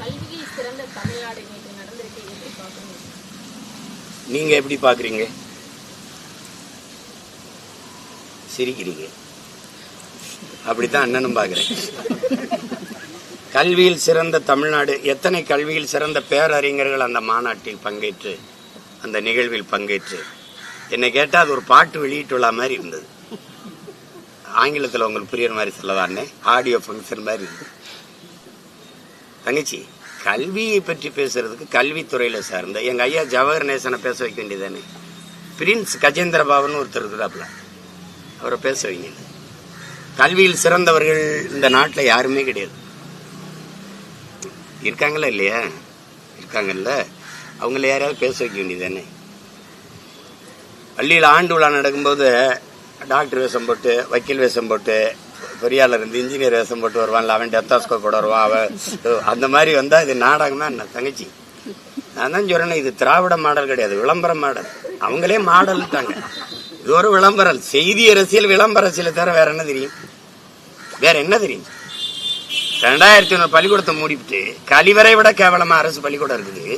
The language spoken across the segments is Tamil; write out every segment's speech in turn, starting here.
கல்வியில் சிறந்த தமிழ்நாடு நேற்று நடந்திருக்கு. எப்படி பார்க்கணும்? நீங்க எப்படி பாக்குறீங்க சிரிக்கிறீங்க. அப்படித்தான் அண்ணனும் பாக்குறேன் கல்வியில் சிறந்த தமிழ்நாடு எத்தனை கல்வியில் சிறந்த பேரறிஞர்கள் அந்த மாநாட்டில் பங்கேற்று அந்த நிகழ்வில் பங்கேற்று? என்னை கேட்டால் அது ஒரு பாட்டு வெளியிட்டுள்ள மாதிரி இருந்தது. ஆங்கிலத்தில் உங்களுக்கு புரியுற மாதிரி சொல்லதானே ஆடியோ ஃபங்க்ஷன் மாதிரி இருந்தது. தங்கச்சி கல்வியை பற்றி பேசுறதுக்கு கல்வித்துறையில சார்ந்த எங்க ஐயா ஜவஹர் நேசனை பேச வைக்க வேண்டியதானே பிரின்ஸ் கஜேந்திர பாபன் ஒருத்தர் இருக்கிறாப்புல. அவரை பேச வைங்க. கல்வியில் சிறந்தவர்கள் இந்த நாட்டில் யாருமே கிடையாது. இருக்காங்களா இல்லையா? இருக்காங்கல்ல. அவங்கள யாரையாவது பேச வைக்க வேண்டியதானே பள்ளியில் ஆண்டு விழா நடக்கும்போது டாக்டர் வேஷம் போட்டு வக்கீல் வேஷம் போட்டு பொறியாளர் இருந்து இன்ஜினியர் வேஷம் போட்டு வருவான்ல அவன் டெத்தாஸ்கோப்போட வருவான் அவன் அந்த மாதிரி வந்தா இது நாடகம் என்ன தங்கச்சி? நான் தான் சொல்கிறேன் இது திராவிட மாடல் கிடையாது விளம்பர மாடல். அவங்களே மாடல்ட்டாங்க இது ஒரு விளம்பரம். செய்தி அரசியல் விளம்பர அரசியலை தவிர வேற என்ன தெரியும்? வேற என்ன தெரியும்? ரெண்டாயிரத்தி ஒன்று பள்ளிக்கூடத்தை மூடிவிட்டு கழிவறை விட கேவலமா அரசு பள்ளிக்கூடம் இருக்குது.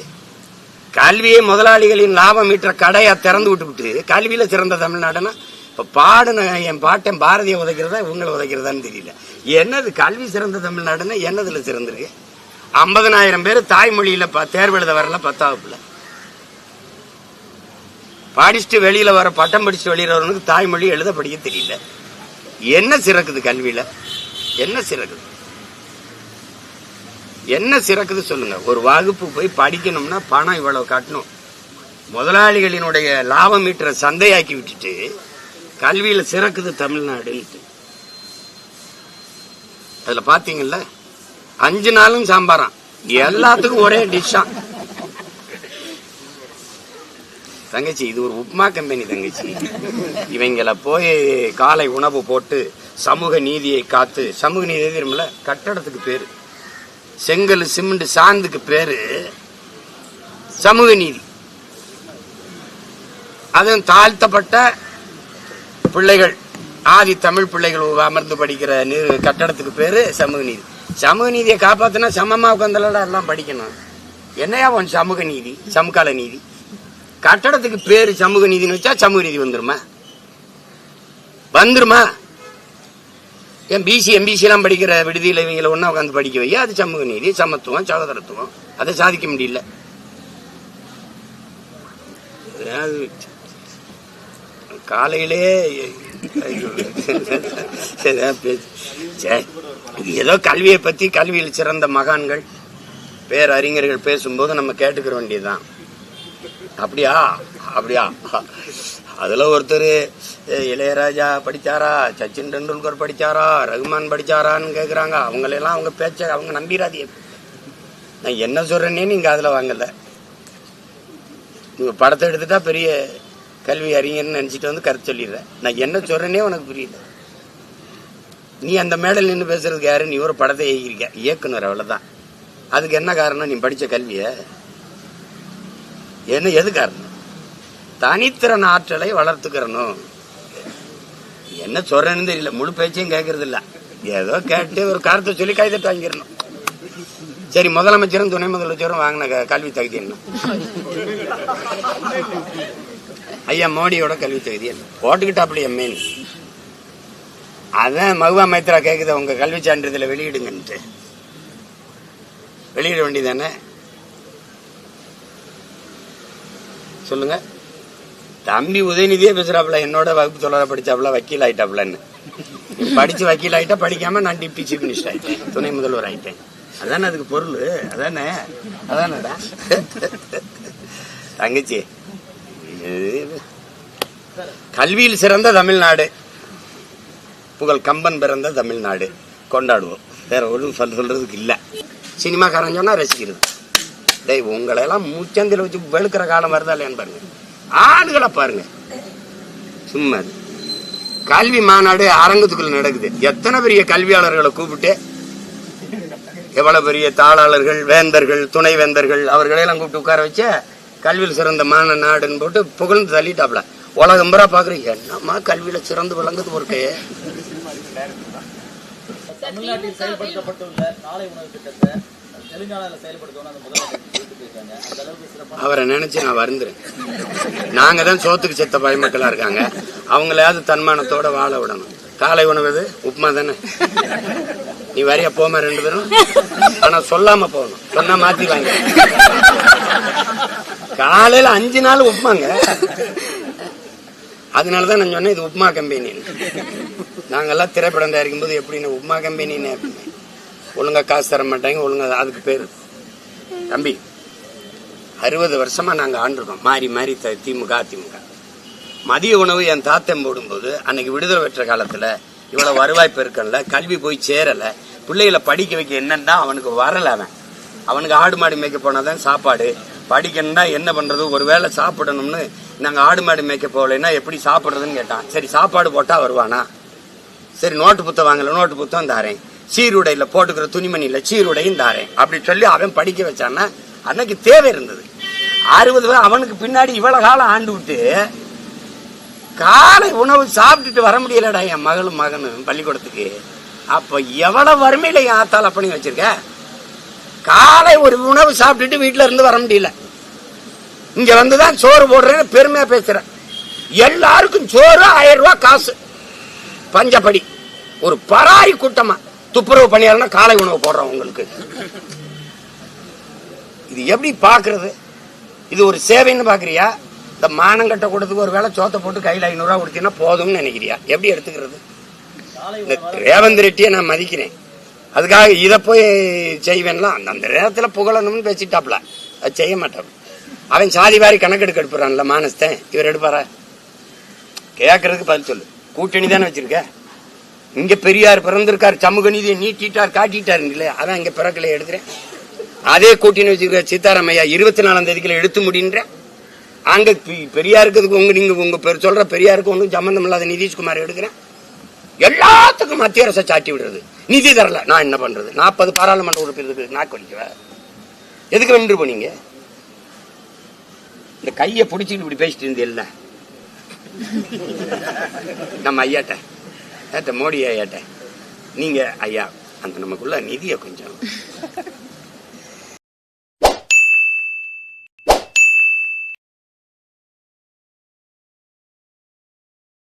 கல்வியை முதலாளிகளின் லாபம் ஈட்டுற கடையை திறந்து விட்டுவிட்டு கல்வியில சிறந்த தமிழ்நாடுன்னா இப்போ பாடின என் பாட்டன் பாரதியை உதைக்கிறதா இவங்களை உதைக்கிறதான்னு தெரியல. என்னது கல்வி சிறந்த தமிழ்நாடுன்னா என்னதில் சிறந்திருக்கு? ஐம்பதனாயிரம் பேர் தாய்மொழியில் ப- தேர்வு எழுத வரல பத்தாவதுல படிச்சுட்டு வெளியில் வர பட்டம் படிச்சுட்டு வெளியில் வரவனுக்கு தாய்மொழி எழுத படிக்க தெரியல. என்ன சிறக்குது கல்வியில்? என்ன சிறக்குது? என்ன சிறக்குது சொல்லுங்க. ஒரு வகுப்பு போய் படிக்கணும்னா பணம் இவ்வளவு கட்டணும். முதலாளிகளினுடைய லாபம் ஈட்டுற சந்தையாக்கி விட்டுட்டு கல்வியில சிறக்குது தமிழ்நாடுன்ட்டு அதுல பாத்தீங்கல்ல அஞ்சு நாளும் சாம்பாராம். எல்லாத்துக்கும் ஒரே டிஷ்ஷா தங்கச்சி இது ஒரு உப்மா கம்பெனி தங்கச்சி. இவங்கள போய் காலை உணவு போட்டு சமூக நீதியை காத்து சமூக நீதி தெரியுமில்ல? கட்டடத்துக்கு பேரு. செங்கல் சிமெண்ட் சாந்துக்கு பேரு. சமூக நீதி. அதுவும் தாழ்த்தப்பட்ட பிள்ளைகள் ஆதி தமிழ் பிள்ளைகள் அமர்ந்து படிக்கிற நீர் கட்டடத்துக்கு பேர் சமூக நீதி. சமூக நீதியை காப்பாற்றினா சமமாக உட்காந்துலடா எல்லாம் படிக்கணும். என்னையா உன் சமூக நீதி சமகால நீதி? கட்டடத்துக்கு பேர் சமூக நீதினு வச்சா சமூக நீதி வந்துருமா? வந்துருமா? ஏன் பிசி எம்பிசிலாம் படிக்கிற விடுதியில் இவங்களை ஒன்றா உட்காந்து படிக்க வையா? அது சமூக நீதி சமத்துவம் சகோதரத்துவம். அதை சாதிக்க முடியல. காலையிலே ஏதோ கல்வியை பத்தி கல்வியில் சிறந்த மகான்கள் பேரறிஞர்கள் பேசும்போது நம்ம கேட்டுக்கிற வேண்டியதுதான். அப்படியா? அப்படியா? அதுல ஒருத்தர் இளையராஜா படிச்சாரா? சச்சின் டெண்டுல்கர் படிச்சாரா? ரகுமான் படிச்சாரான்னு கேக்குறாங்க. அவங்களெல்லாம் அவங்க பேச்ச அவங்க நம்பிராதீங்க. நான் என்ன சொல்றேனே நீங்க அதுல வாங்கல. நீங்க படத்தை எடுத்துட்டா பெரிய கல்வி அறிஞர்னு நினச்சிட்டு வந்து கருத்து சொல்லிடுறேன் நான் என்ன சொல்கிறேனே உனக்கு புரியல. நீ அந்த மேடல் நின்று பேசுறதுக்கு யாரு? நீ ஒரு படத்தை இயக்கிருக்க இயக்குனர் அவ்வளோதான் அதுக்கு என்ன காரணம்? நீ படித்த கல்வியை? என்ன எது காரணம்? தனித்திறன் ஆற்றலை வளர்த்துக்கிறணும். என்ன சொல்றேன்னு தெரியல. முழு பேச்சையும் கேட்கறது இல்ல ஏதோ கேட்டு ஒரு காரத்தை சொல்லி கைதட்டு வாங்கிடணும். சரி முதலமைச்சரும் துணை முதலமைச்சரும் வாங்கின கல்வி தகுதி என்ன? ஐயா மோடியோட கல்வி தகுதி என்ன? போட்டுக்கிட்டாப்படி அதான் மகுவா மைத்ரா கேக்குது உங்க கல்வி சான்றிதழை வெளியிடுங்கன்ட்டு. வெளியிட வேண்டியதானே? சொல்லுங்க. தம்பி உதயநிதியே பேசுறாப்புல என்னோட வகுப்பு தொடர படிச்சாப்புல வக்கீல் ஆயிட்டாப்புலன்னு. படிச்சு வக்கீல் ஆயிட்டா படிக்காம நான் டிப்டி சீஃப் மினிஸ்டர் ஆயிட்டேன். துணை முதல்வர் ஆயிட்டேன். அதானே அதுக்கு பொருள்? அதானே? அதானடா? தங்கச்சி கல்வியில் சிறந்த தமிழ்நாடு. புகழ் கம்பன் பிறந்த தமிழ்நாடு. கொண்டாடுவோம். வேற ஒன்றும் சொல்ல சொல்றதுக்கு இல்லை. சினிமாக்காரன் சொன்னா ரசிக்கிறது. டேய் உங்களை எல்லாம் முச்சந்தில வச்சு வெளுக்கிற காலம் வருதா இல்லையான்னு பாருங்க. ஆண்களை பாருங்க. சும்மா கல்வி மாநாடு அரங்கத்துக்குள்ள நடக்குது. எத்தனை பெரிய கல்வியாளர்களை கூப்பிட்டு? எவ்வளவு பெரிய தாளாளர்கள் வேந்தர்கள் துணை வேந்தர்கள் அவர்களையெல்லாம் கூப்பிட்டு உட்கார வச்சு? கல்வியில் சிறந்த மான நாடுன்னு போட்டு புகழ்ந்து தள்ளிட்டாப்ல. உலகம் பூரா பாக்குறீங்க. என்னம்மா கல்வியில சிறந்து விளங்குது பொருட்கே தமிழ்நாட்டில் செயல்படுத்தப்பட்டுள்ள உணவு திட்டத்தை அவரை நினைச்சு நான் வருந்துறேன். நாங்க தான் சோத்துக்கு செத்த பயமக்களா இருக்காங்க. அவங்களையாவது தன்மானத்தோட வாழ விடணும். காலை உணவு? உப்புமா தானே? நீ வரியா? போமா ரெண்டு பேரும். ஆனா சொல்லாம போகணும். சொன்னா மாத்தி வாங்க காலையில அஞ்சு நாள் உப்புமாங்க. அதனாலதான் நான் சொன்னேன் இது உப்புமா கம்பெனி நாங்கெல்லாம் திரைப்படம் தயாரிக்கும் போது எப்படின்னு உப்புமா கம்பெனின்னு ஒழுங்கா காசு தர மாட்டாங்க ஒழுங்கா அதுக்கு பேர். தம்பி அறுபது வருஷமா நாங்க ஆண்டிருக்கோம். மாறி மாறி த- திமுக அதிமுக. மதிய உணவு என் தாத்தன் போடும்போது அன்னைக்கு விடுதலை பெற்ற காலத்துல இவ்வளவு வருவாய் பெருக்கல்ல கல்வி போய் சேரல. பிள்ளைகளை படிக்க வைக்க என்னன்னா அவனுக்கு வரல அவன். அவனுக்கு ஆடு மாடு மேய்க்க போனாதான் சாப்பாடு. படிக்கணும்னா என்ன பண்றது? ஒருவேளை சாப்பிடணும்னு நாங்க ஆடு மாடு மேய்க்க போகலைன்னா எப்படி சாப்பிடுறதுன்னு கேட்டான். சரி சாப்பாடு போட்டா வருவானா? சரி நோட்டு புத்தம் வாங்கல நோட்டு புத்தகம் தாரேன். சீருடையில போட்டுக்கிற துணிமணியில சீருடையும் தாரேன். அப்படி சொல்லி அவன் படிக்க வச்சான்னா அன்னைக்கு தேவை இருந்தது. அறுபது அவனுக்கு பின்னாடி இவ்வளவு காலம் ஆண்டு விட்டு காலை உணவு சாப்பிட்டுட்டு வர முடியலடா என் மகளும் மகனும் பள்ளிக்கூடத்துக்கு. அப்ப எவ்வளவு வறுமையில என் ஆத்தால் பண்ணி வச்சிருக்க? காலை ஒரு உணவு சாப்பிட்டுட்டு வீட்டுல இருந்து வர முடியல. இங்க வந்துதான் சோறு போடுறேன்னு பெருமையா பேசுறேன். எல்லாருக்கும் சோறு ஆயிரம் ரூபாய் காசு. பஞ்சப்படி. ஒரு பராரி கூட்டமா. துப்புரவு பணியாளர்னா காலை உணவு போடுறோம் உங்களுக்கு. இது எப்படி பாக்குறது இது ஒரு சேவைன்னு பாக்குறியா இந்த மானங்கட்ட கூடத்துக்கு ஒரு வேளை சோத்தை போட்டு கையில் ஐநூறுரூவா கொடுத்தீங்கன்னா போதும்னு நினைக்கிறியா? எப்படி எடுத்துக்கிறது? இந்த ரேவந்த் ரெட்டியை நான் மதிக்கிறேன். அதுக்காக இதை போய் செய்வேன்லாம். அந்த அந்த நேரத்தில் புகழணும்னு பேசிட்டாப்ல. அது செய்ய மாட்டாப்ல. அவன் சாதி வாரி கணக்கெடுக்க எடுப்புறான்ல மானஸ்தன் இவர் எடுப்பாரா? கேட்கறதுக்கு பதில் சொல்லு. கூட்டணி தானே வச்சிருக்க? இங்க பெரியார் பிறந்திருக்கார் சமூக நீதியை நீட்டிட்டார் காட்டிட்டார் அதான் இங்க பிறக்கல எடுக்கிறேன். அதே கூட்டணி வச்சிருக்க சீதாராமையா இருபத்தி நாலாம் தேதிக்குள்ள எடுத்து முடின்ற அங்க பெரியாருக்கு உங்க நீங்க உங்க பேர் சொல்ற பெரியாருக்கு ஒன்றும் சம்பந்தம் இல்லாத நிதிஷ்குமார் எடுக்கிறேன். எல்லாத்துக்கும் மத்திய அரசை சாட்டி விடுறது. நிதி தரல. நான் என்ன பண்றது? நாற்பது பாராளுமன்ற உறுப்பினருக்கு நாக்கு வலிக்கவா எதுக்கு வென்று போனீங்க? இந்த கையை பிடிச்சிட்டு இப்படி பேசிட்டு இருந்தீல்ல? நம்ம ஐயாட்ட ஏட்ட மோடி ஐயாட்ட நீங்க ஐயா அந்த நமக்குள்ள நிதியை கொஞ்சம்